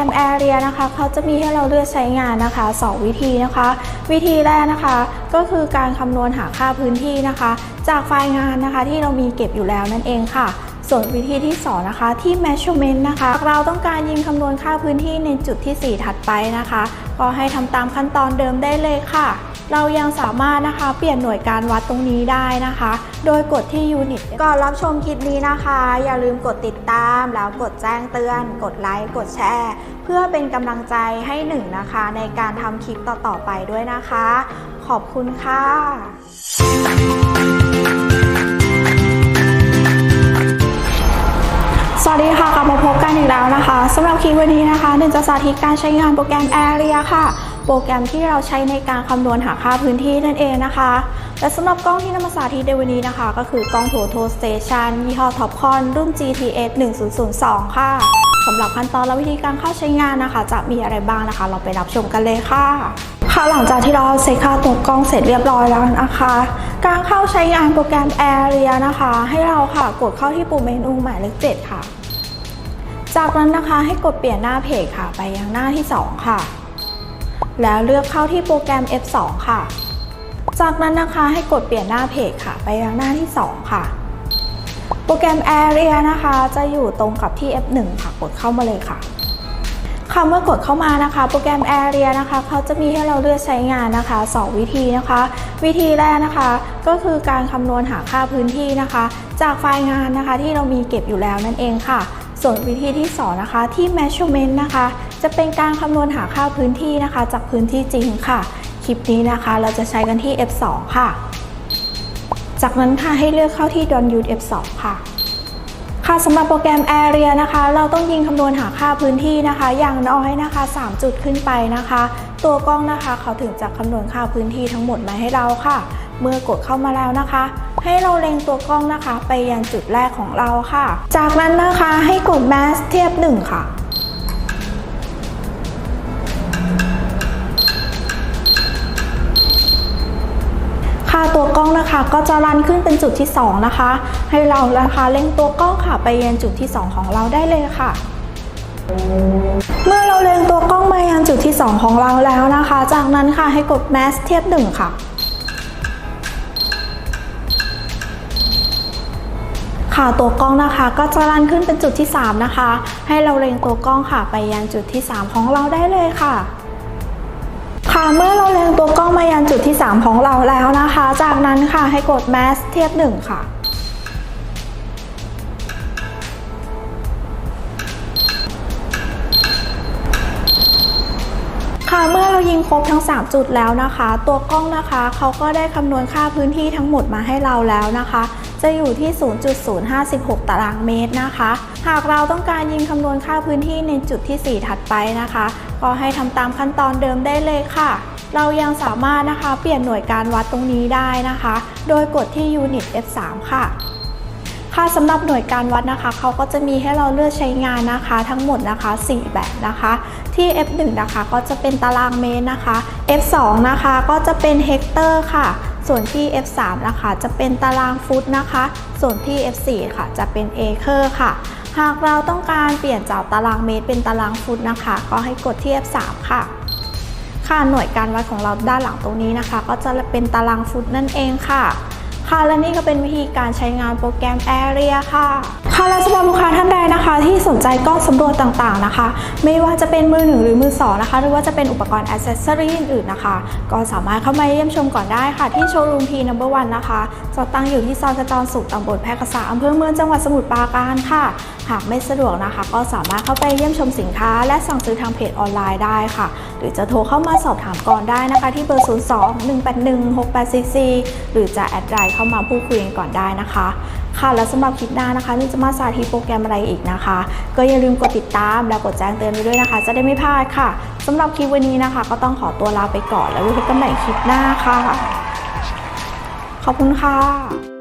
รม Area นะคะเขาจะมีให้เราเลือกใช้งานนะคะ 2 วิธีนะคะ วิธีแรกนะคะ ก็คือการคำนวณหาค่าพื้นที่นะคะ จากไฟล์งานนะคะที่เรามีเก็บอยู่แล้วนั่นเองค่ะส่วนวิธีที่ 2 นะคะที่ measurement นะคะเราต้องการยิงคำนวณค่าพื้นที่ในจุดที่ 4 ถัดไปนะคะ ก็ให้ทำตามขั้นตอนเดิมได้เลยค่ะ เรายังสามารถนะคะเปลี่ยนหน่วยการวัดตรงนี้ได้นะคะ โดยกดที่ unit ก่อนรับชมคลิปนี้นะคะ อย่าลืมกดติดตามแล้วกดแจ้งเตือน กดไลค์กดแชร์ เพื่อเป็นกำลังใจให้หนึ่งนะคะ ในการทำคลิปต่อๆไปด้วยนะคะ ขอบคุณค่ะสวัสดีค่ะกลับมาพบกันอีกแล้วนะคะสำหรับคลิปวันนี้นะคะหนึ่งจะสาธิตการใช้งานโปรแกรม Area ค่ะ โปรแกรมที่เราใช้ในการคำนวณหาค่าพื้นที่นั่นเองนะคะ และสำหรับกล้องที่นำมาสาธิตในวันนี้นะคะ ก็คือกล้อง Toto Station ยี่ห้อ Topcon รุ่น GTS 1002 ค่ะสำหรับขั้นตอนและวิธีการเข้าใช้งานนะคะ จะมีอะไรบ้างนะคะ เราไปรับชมกันเลยค่ะค่ะหลังจากที่เราเซ็ตค่าตัวกล้องเสร็จเรียบร้อยแล้วนะคะ การเข้าใช้งานโปรแกรม Area นะคะ ให้เราค่ะกดเข้าที่ปุ่มเมนูหมายเลข7ค่ะ จากนั้นนะคะให้กดเปลี่ยนหน้าเพจค่ะ ไปยังหน้าที่ 2 ค่ะ แล้วเลือกเข้าที่โปรแกรม F2 ค่ะ จากนั้นนะคะให้กดเปลี่ยนหน้าเพจค่ะ ไปยังหน้าที่ 2 ค่ะ โปรแกรม Area นะคะ จะอยู่ตรงกับที่ F1 ค่ะกดเข้ามาเลยค่ะค่ะเมื่อกดเข้ามานะคะ โปรแกรม Area นะคะเขาจะมีให้เราเลือกใช้งานนะคะ 2 วิธีนะคะ วิธีแรกนะคะ ก็คือการคำนวณหาค่าพื้นที่นะคะ จากไฟล์งานนะคะที่เรามีเก็บอยู่แล้วนั่นเองค่ะ ส่วนวิธีที่ 2 นะคะที่ measurement นะคะ จะเป็นการคำนวณหาค่าพื้นที่นะคะ จากพื้นที่จริงค่ะ คลิปนี้นะคะเราจะใช้กันที่ F2 ค่ะ จากนั้นค่ะให้เลือกเข้าที่ Don't Use F2 ค่ะ ค่ะสำหรับโปรแกรม Area นะคะ เราต้องยิงคำนวณหาค่าพื้นที่นะคะ อย่างน้อยนะคะ 3 จุดขึ้นไปนะคะ ตัวกล้องนะคะเขาถึงจะคำนวณค่าพื้นที่ทั้งหมดมาให้เราค่ะ เมื่อกดเข้ามาแล้วนะคะให้เราเล็งตัวกล้องนะคะ ไปยังจุดแรกของเราค่ะ จากนั้นนะคะให้กด Mass เทียบ 1 ค่ะะตัวกล้องนะคะ ก็จะรันขึ้นเป็นจุดที่ 2 นะคะ ให้เรานะคะเล็งตัวกล้องค่ะ ไปยังจุดที่ 2 ของเราได้เลยค่ะ เมื่อเราเล็งตัวกล้องมายังจุดที่ 2 ของเราแล้วนะคะ จากนั้นค่ะให้กด Mass เทียบ 1 ค่ะค่ะตัวกล้องนะคะก็จะรันขึ้นเป็นจุดที่ 3 นะคะ ให้เราเล็งตัวกล้องค่ะ ไปยังจุดที่ 3 ของเราได้เลยค่ะ ค่ะเมื่อเราเล็ง ที่ 3 ของเราแล้วนะคะ จากนั้นค่ะให้กด Mass เทียบ 1 ค่ะค่ะเมื่อเรายิงครบทั้ง 3 จุดแล้วนะคะ ตัวกล้องนะคะเขาก็ได้คำนวณค่าพื้นที่ทั้งหมดมาให้เราแล้วนะคะ จะอยู่ที่ 0.056 ตารางเมตรนะคะ หากเราต้องการยิงคำนวณค่าพื้นที่ในจุดที่ 4 ถัดไปนะคะ ก็ให้ทำตามขั้นตอนเดิมได้เลยค่ะ เรายังสามารถนะคะเปลี่ยนหน่วยการวัดตรงนี้ได้นะคะ โดยกดที่ Unit F3 ค่ะ ค่ะสำหรับหน่วยการวัดนะคะเขาก็จะมีให้เราเลือกใช้งานนะคะ ทั้งหมดนะคะ 4 แบบนะคะ ที่ F1 นะคะก็จะเป็นตารางเมตรนะคะ F2 นะคะก็จะเป็นเฮกเตอร์ค่ะ ส่วนที่ F3 นะคะจะเป็นตารางฟุตนะคะ ส่วนที่ F4 ค่ะจะเป็นเอเคอร์ค่ะหากเราต้องการเปลี่ยนจากตารางเมตรเป็นตารางฟุตนะคะ ก็ให้กดที่ F3 ค่ะ ค่ะหน่วยการวัดของเราด้านหลังตรงนี้นะคะ ก็จะเป็นตารางฟุตนั่นเองค่ะ ค่ะและนี่ก็เป็นวิธีการใช้งานโปรแกรม Area ค่ะ ค่ะและสำหรับลูกค้าท่านใดนะคะ ที่สนใจกล้องสำรวจต่างๆนะคะ ไม่ว่าจะเป็นมือหนึ่งหรือมือสองนะคะ หรือว่าจะเป็นอุปกรณ์อ c เซสซอรีอื่นๆนะคะ ก็สามารถเข้ามาเยี่ยมชมก่อนได้ค่ะ ที่โชว์รูมพีนัมเบอร์วันนะคะจะตั้งอยู่ที่ซอยกระจรสุขตำบลแพรกษาอำเภอเมืองจังหวัดสมุทรปราการค่ะหากไม่สะดวกนะคะ ก็สามารถเข้าไปเยี่ยมชมสินค้า และสั่งซื้อทางเพจออนไลน์ได้ค่ะ หรือจะโทรเข้ามาสอบถามก่อนได้นะคะ ที่เบอร์ 02 181 6844 หรือจะแอดไลน์เข้ามาพูดคุยกันก่อนได้นะคะ ค่ะและสำหรับคลิปหน้านะคะนี่จะมาสาธิตโปรแกรมอะไรอีกนะคะ ก็อย่าลืมกดติดตามและกดแจ้งเตือนไว้ด้วยนะคะ จะได้ไม่พลาดค่ะสำหรับคลิปวันนี้นะคะ ก็ต้องขอตัวลาไปก่อนแล้วไว้พบกันใหม่คลิปหน้าค่ะ ขอบคุณค่ะ